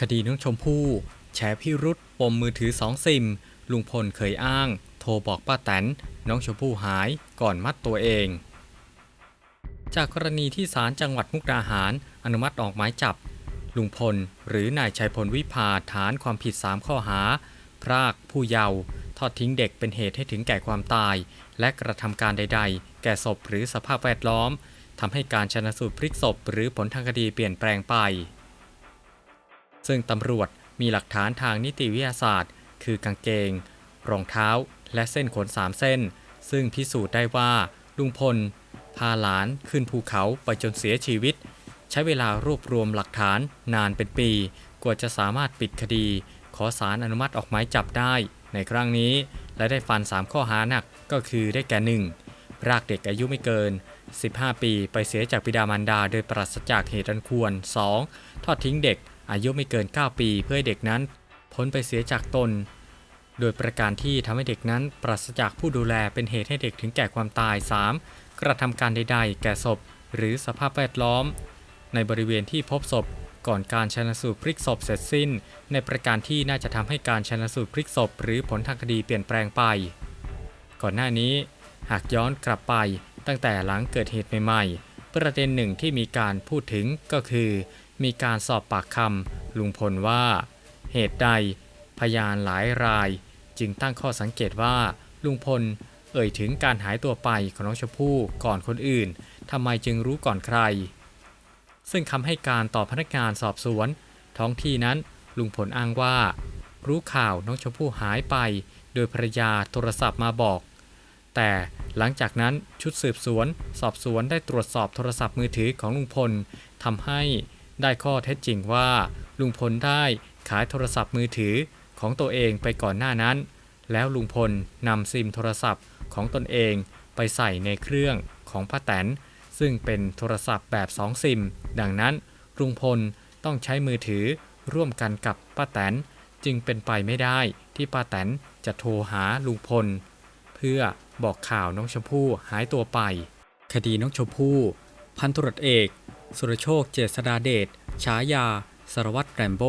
คดีน้องชมพู่แฉพิรุษปมมือถือสองซิม ลุงพลเคยอ้าง โทรบอกป้าแตน น้องชมพู่หายก่อนมัดตัวเอง จากกรณีที่ศาลจังหวัดมุกดาหาร อนุมัติออกหมายจับ ลุงพล หรือนายชัยพลวิภาฐานความผิด 3 ข้อหา พรากผู้เยาว์ทอดทิ้งเด็กเป็นเหตุให้ถึงแก่ความตาย และกระทำการใด ๆ แก่ศพหรือสภาพแวดล้อมทำให้การชนะสูตรพลิกศพหรือผลทางคดีเปลี่ยนแปลงไป ซึ่งตำรวจมีหลักฐานทางนิติวิทยาศาสตร์ คือกางเกง รองเท้า และเส้นขนสามเส้น ซึ่งพิสูจน์ได้ว่าลุงพล พาหลานขึ้นภูเขาไปจนเสียชีวิต ใช้เวลารวบรวมหลักฐานนานเป็นปี กว่าจะสามารถปิดคดี ขอสารอนุมัติออกหมายจับได้ในครั้งนี้ และได้ฟัน 3 ข้อหาหนักก็คือได้แก่ 1. รากเด็กอายุไม่เกิน 15 ปี ไปเสียจากบิดามารดาโดยปราศจากเหตุอันควร 2. ทอดทิ้งเด็ก อายุไม่เกิน 9 ปีเพื่อให้เด็กนั้นพ้นไปเสียจากตน โดยประการที่ทำให้เด็กนั้นปราศจากผู้ดูแลเป็นเหตุให้เด็กถึงแก่ความตาย 3. กระทำการใดๆ แก่ศพ หรือสภาพแวดล้อม ในบริเวณที่พบศพก่อนการชนสูตรพลิกศพเสร็จสิ้น ในประการที่น่าจะทำให้การชนสูตรพลิกศพ หรือผลทางคดีเปลี่ยนแปลงไป ก่อนหน้านี้ หากย้อนกลับไปตั้งแต่หลังเกิดเหตุใหม่ๆ ประเด็นหนึ่งที่มีการพูดถึงก็คือ มีการสอบปากคำลุงพลว่า เหตุใด พยานหลายราย จึงตั้งข้อสังเกตว่าลุงพลเอ่ยถึงการหายตัวไปของน้องชมพู่ก่อนคนอื่นทำไมจึงรู้ก่อนใคร ซึ่งคำให้การต่อพนักงานสอบสวน ท้องที่นั้นลุงพลอ้างว่า รู้ข่าวน้องชมพู่หายไป โดยภรรยาโทรศัพท์มาบอก แต่หลังจากนั้นชุดสืบสวน สอบสวนได้ตรวจสอบโทรศัพท์มือถือของลุงพลทำให้ ได้ข้อเท็จจริงว่า ลุงพลได้ขายโทรศัพท์มือถือของตัวเองไปก่อนหน้านั้น แล้วลุงพลนำซิมโทรศัพท์ของตนเองไปใส่ในเครื่องของป้าแตน ซึ่งเป็นโทรศัพท์แบบ2ซิม ดังนั้นลุงพลต้องใช้มือถือร่วมกันกับป้าแตน จึงเป็นไปไม่ได้ที่ป้าแตนจะโทรหาลุงพล เพื่อบอกข่าวน้องชมพู่หายตัวไป คดีน้องชมพู่ พันตรวจเอก สุรโชคเจษดาเดช ฉายา สารวัตรแรมโบ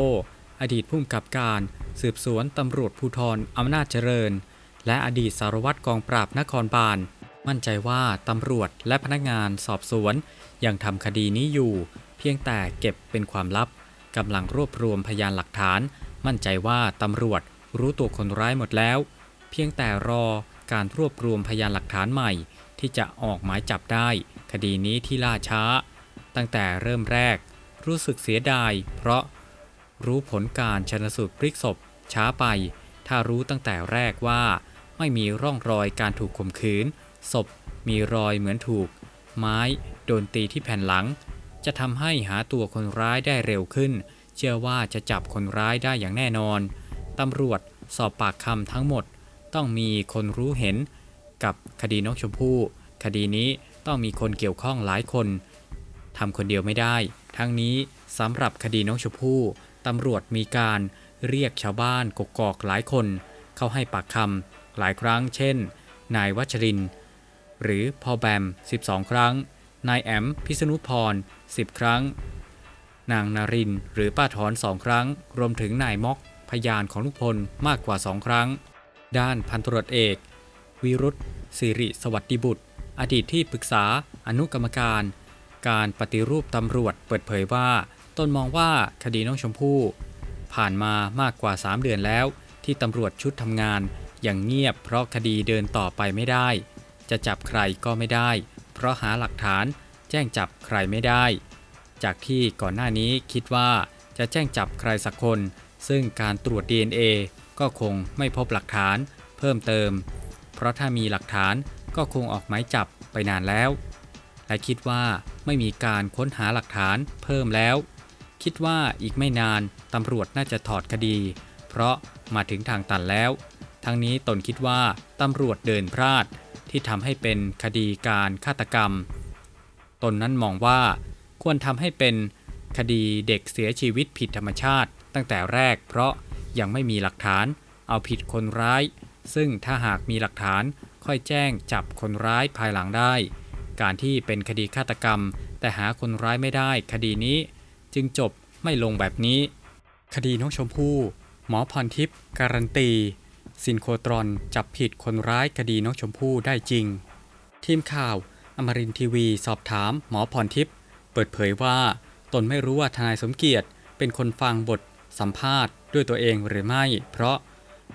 อดีตผู้กำกับการ สืบสวนตำรวจภูธรอำนาจเจริญ และอดีตสารวัตรกองปราบนครบาล มั่นใจว่าตำรวจและพนักงานสอบสวน ยังทำคดีนี้อยู่ เพียงแต่เก็บเป็นความลับกำลังรวบรวมพยานหลักฐาน มั่นใจว่าตำรวจรู้ตัวคนร้ายหมดแล้ว เพียงแต่รอการรวบรวมพยานหลักฐานใหม่ ที่จะออกหมายจับได้ คดีนี้ที่ล่าช้า ตั้งแต่เริ่มแรกรู้สึกเสียดาย เพราะรู้ผลการชนสูตรพลิกศพช้าไป ถ้ารู้ตั้งแต่แรกว่า ไม่มีร่องรอยการถูกข่มขืน ศพมีรอยเหมือนถูก ไม้โดนตีที่แผ่นหลัง จะทำให้หาตัวคนร้ายได้เร็วขึ้น เชื่อว่าจะจับคนร้ายได้อย่างแน่นอนตำรวจสอบปากคำทั้งหมด ต้องมีคนรู้เห็น กับคดีน้องชมพู่ คดีนี้ต้องมีคนเกี่ยวข้องหลายคน ทำคนเดียวไม่ได้ ทั้งนี้สำหรับคดีน้องชมพู่ตำรวจมีการเรียกชาวบ้านกกอกหลายคน เข้าให้ปากคำหลายครั้ง เช่น นายวัชริน หรือพอแบม 12 ครั้ง นายแอมพิษณุพร 10 ครั้ง นางนารินหรือป้าถอนสองครั้ง รวมถึงนายม็อกพยานของลุงพลมากกว่าสองครั้ง ด้านพันตรวจเอก วิรุธสิริสวัสดิบุตร อดีตที่ปรึกษาอนุกรรมการ การปฏิรูปตำรวจเปิดเผยว่า ตนมองว่าคดีน้องชมพู่ ผ่านมามากกว่า 3 เดือนแล้ว ที่ตำรวจชุดทำงานอย่างเงียบเพราะคดีเดินต่อไปไม่ได้ จะจับใครก็ไม่ได้ เพราะหาหลักฐานแจ้งจับใครไม่ได้ จากที่ก่อนหน้านี้คิดว่าจะแจ้งจับใครสักคน ซึ่งการตรวจ DNA ก็คงไม่พบหลักฐานเพิ่มเติม เพราะถ้ามีหลักฐานก็คงออกหมายจับไปนานแล้ว และคิดว่า ไม่มีการค้นหาหลักฐานเพิ่มแล้ว คิดว่าอีกไม่นานตำรวจน่าจะถอดคดี เพราะมาถึงทางตันแล้ว ทั้งนี้ตนคิดว่าตำรวจเดินพลาดที่ทำให้เป็นคดีการฆาตกรรม ตนนั้นมองว่าควรทำให้เป็นคดีเด็กเสียชีวิตผิดธรรมชาติ ตั้งแต่แรกเพราะยังไม่มีหลักฐาน เอาผิดคนร้าย ซึ่งถ้าหากมีหลักฐานค่อยแจ้งจับคนร้ายภายหลังได้ การที่เป็นคดีฆาตกรรม แต่หาคนร้ายไม่ได้ คดีนี้จึงจบไม่ลงแบบนี้ คดีน้องชมพู่ หมอพรทิพย์การันตีซินโครตรอนจับผิดคนร้ายคดีน้องชมพู่ได้จริง ทีมข่าว อมรินทีวีสอบถามหมอพรทิพย์เปิดเผยว่าตนไม่รู้ว่าทนายสมเกียรติ เป็นคนฟังบทสัมภาษณ์ด้วยตัวเองหรือไม่ เพราะ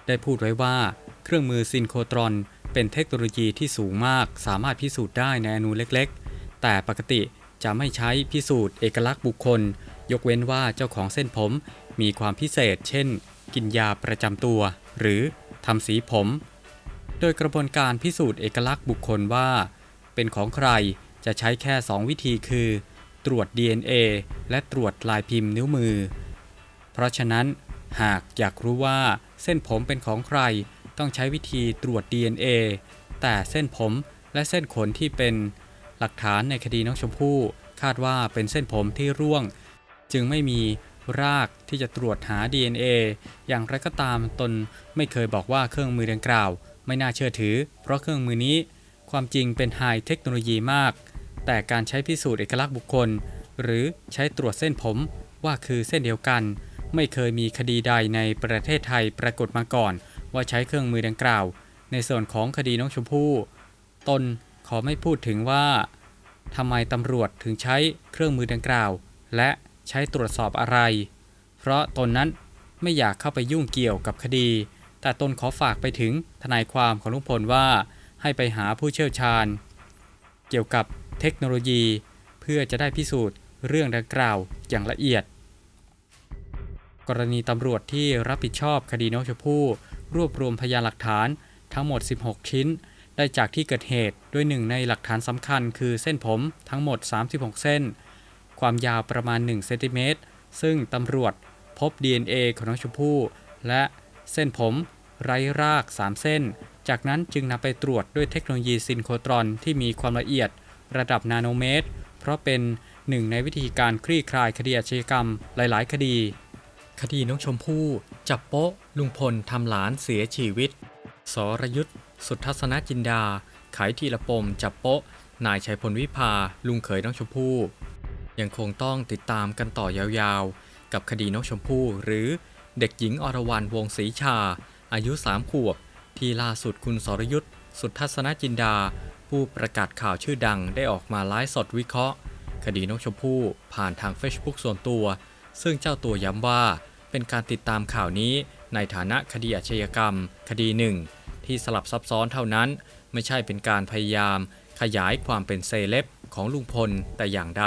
ได้พูดไว้ว่าเครื่องมือซินโครตรอน เป็นเทคโนโลยีที่สูงมาก สามารถพิสูจน์ได้ในอนูเล็กๆ แต่ปกติจะไม่ใช้พิสูจน์เอกลักษณ์บุคคล ยกเว้นว่าเจ้าของเส้นผมมีความพิเศษ เช่น กินยาประจำตัว หรือทำสีผม โดยกระบวนการพิสูจน์เอกลักษณ์บุคคลว่า เป็นของใครจะใช้แค่ 2 วิธีคือ ตรวจ DNA และตรวจลายพิมพ์นิ้วมือ เพราะฉะนั้นหากอยากรู้ว่าเส้นผมเป็นของใคร ต้องใช้วิธีตรวจ DNA แต่เส้นผมและเส้นขนที่เป็นหลักฐานในคดีน้องชมพู่คาดว่าเป็นเส้นผมที่ร่วง จึงไม่มีรากที่จะตรวจหา DNA อย่างไรก็ตามตนไม่เคยบอกว่าเครื่องมือดังกล่าว ไม่น่าเชื่อถือ เพราะเครื่องมือนี้ความจริงเป็นไฮเทคโนโลยีมาก แต่การใช้พิสูจน์เอกลักษณ์บุคคล หรือใช้ตรวจเส้นผมว่าคือเส้นเดียวกัน ไม่เคยมีคดีใดในประเทศไทยปรากฏมาก่อน ว่าใช้เครื่องมือดังกล่าว ในส่วนของคดีน้องชมพู่ ตนขอไม่พูดถึงว่าทำไมตำรวจถึงใช้เครื่องมือดังกล่าว และใช้ตรวจสอบอะไร เพราะตนนั้นไม่อยากเข้าไปยุ่งเกี่ยวกับคดี แต่ตนขอฝากไปถึงทนายความของลุงพลว่า ให้ไปหาผู้เชี่ยวชาญ เกี่ยวกับเทคโนโลยี เพื่อจะได้พิสูจน์เรื่องดังกล่าวอย่างละเอียด กรณีตำรวจที่รับผิดชอบคดีน้องชมพู่ รวบรวมพยานหลักฐานทั้งหมด 16 ชิ้น ได้จากที่เกิดเหตุด้วยหนึ่งในหลักฐานสำคัญคือเส้นผมทั้งหมด 36 เส้น ความยาวประมาณ1เซนติเมตรซึ่งตำรวจพบ DNA ของน้องชมพู่และเส้นผมไร้ราก 3 เส้น จากนั้นจึงนำไปตรวจด้วยเทคโนโลยีซินโครตรอนที่มีความละเอียดระดับนาโนเมตร เพราะเป็นหนึ่งในวิธีการคลี่คลายคดีอาชญากรรมหลาย ๆ คดี คดีน้องชมพู่ จับโป๊ะ ลุงพลทำหลานเสียชีวิต สรยุทธสุทัศนจินดา ไขทีละปม จับโป๊ะ นายชัยพลวิภา ลุงเขยน้องชมพู่ ยังคงต้องติดตามกันต่อยาวๆ กับคดีน้องชมพู่หรือเด็กหญิงอรวรรณวงศรีชา อายุสามขวบ ที่ล่าสุดคุณสรยุทธสุทัศนจินดา ผู้ประกาศข่าวชื่อดังได้ออกมาไลฟ์สดวิเคราะห์ คดีน้องชมพู่ผ่านทาง Facebook ส่วนตัว ซึ่งเจ้าตัวย้ำว่าเป็นการติดตามข่าวนี้ในฐานะคดีอาชญากรรม คดีหนึ่ง ที่สลับซับซ้อนเท่านั้น ไม่ใช่เป็นการพยายาม ขยายความเป็นเซเลบของลุงพลแต่อย่างใด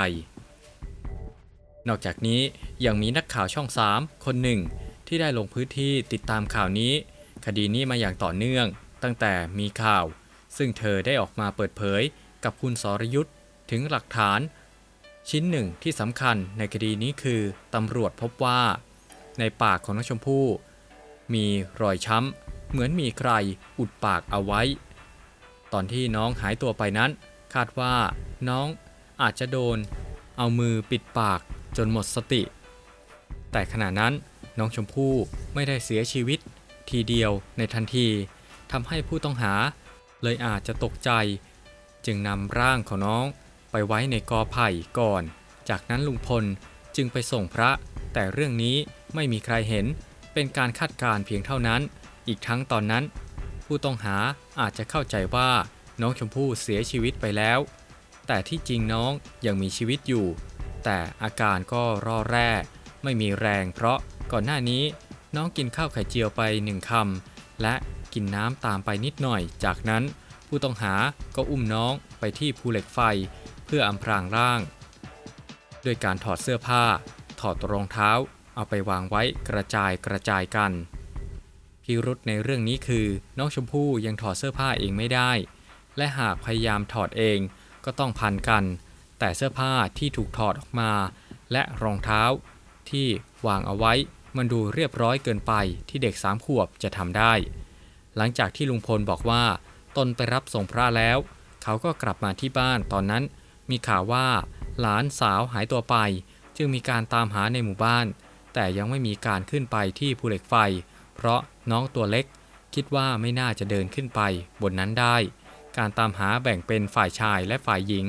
นอกจากนี้ยังมีนักข่าวช่อง 3 คนหนึ่ง ที่ได้ลงพื้นที่ติดตามข่าวนี้ คดีนี้มาอย่างต่อเนื่อง ตั้งแต่มีข่าว ซึ่งเธอได้ออกมาเปิดเผยกับคุณสรยุทธ์ถึงหลักฐาน ชิ้นหนึ่งที่สำคัญในคดีนี้คือตำรวจพบว่า ในปากของน้องชมพู่ มีรอยช้ำ เหมือนมีใครอุดปากเอาไว้ ตอนที่น้องหายตัวไปนั้น คาดว่าน้องอาจจะโดน เอามือปิดปากจนหมดสติ แต่ขณะนั้นน้องชมพู่ไม่ได้เสียชีวิตทีเดียวในทันทีทำให้ผู้ต้องหา เลยอาจจะตกใจ จึงนำร่างของน้อง ไปไว้ในกอไผ่ก่อน จากนั้นลุงพลจึงไปส่งพระ แต่เรื่องนี้ไม่มีใครเห็น เป็นการคาดการเพียงเท่านั้น อีกทั้งตอนนั้น ผู้ต้องหาอาจจะเข้าใจว่าน้องชมพู่เสียชีวิตไปแล้ว แต่ที่จริงน้องยังมีชีวิตอยู่ แต่อาการก็ร่อแร่ ไม่มีแรง เพราะก่อนหน้านี้น้องกินข้าวไข่เจียวไปหนึ่งคำและกินน้ำตามไปนิดหน่อย จากนั้นผู้ต้องหาก็อุ้มน้องไปที่ภูเหล็กไฟ เพื่ออำพรางร่างด้วยการถอดเสื้อผ้า ถอดรองเท้า เอาไปวางไว้กระจายกระจายกัน พิรุษในเรื่องนี้คือ น้องชมพู่ยังถอดเสื้อผ้าเองไม่ได้ และหากพยายามถอดเองก็ต้องพันกัน แต่เสื้อผ้าที่ถูกถอดออกมา และรองเท้า ที่วางเอาไว้มันดูเรียบร้อยเกินไปที่เด็กสามขวบจะทำได้ หลังจากที่ลุงพลบอกว่า ตนไปรับส่งพระแล้ว เขาก็กลับมาที่บ้านตอนนั้น มีข่าวว่าหลานสาวหายตัวไป จึงมีการตามหาในหมู่บ้าน แต่ยังไม่มีการขึ้นไปที่ภูเหล็กไฟ เพราะน้องตัวเล็ก คิดว่าไม่น่าจะเดินขึ้นไปบนนั้นได้ การตามหาแบ่งเป็นฝ่ายชายและฝ่ายหญิง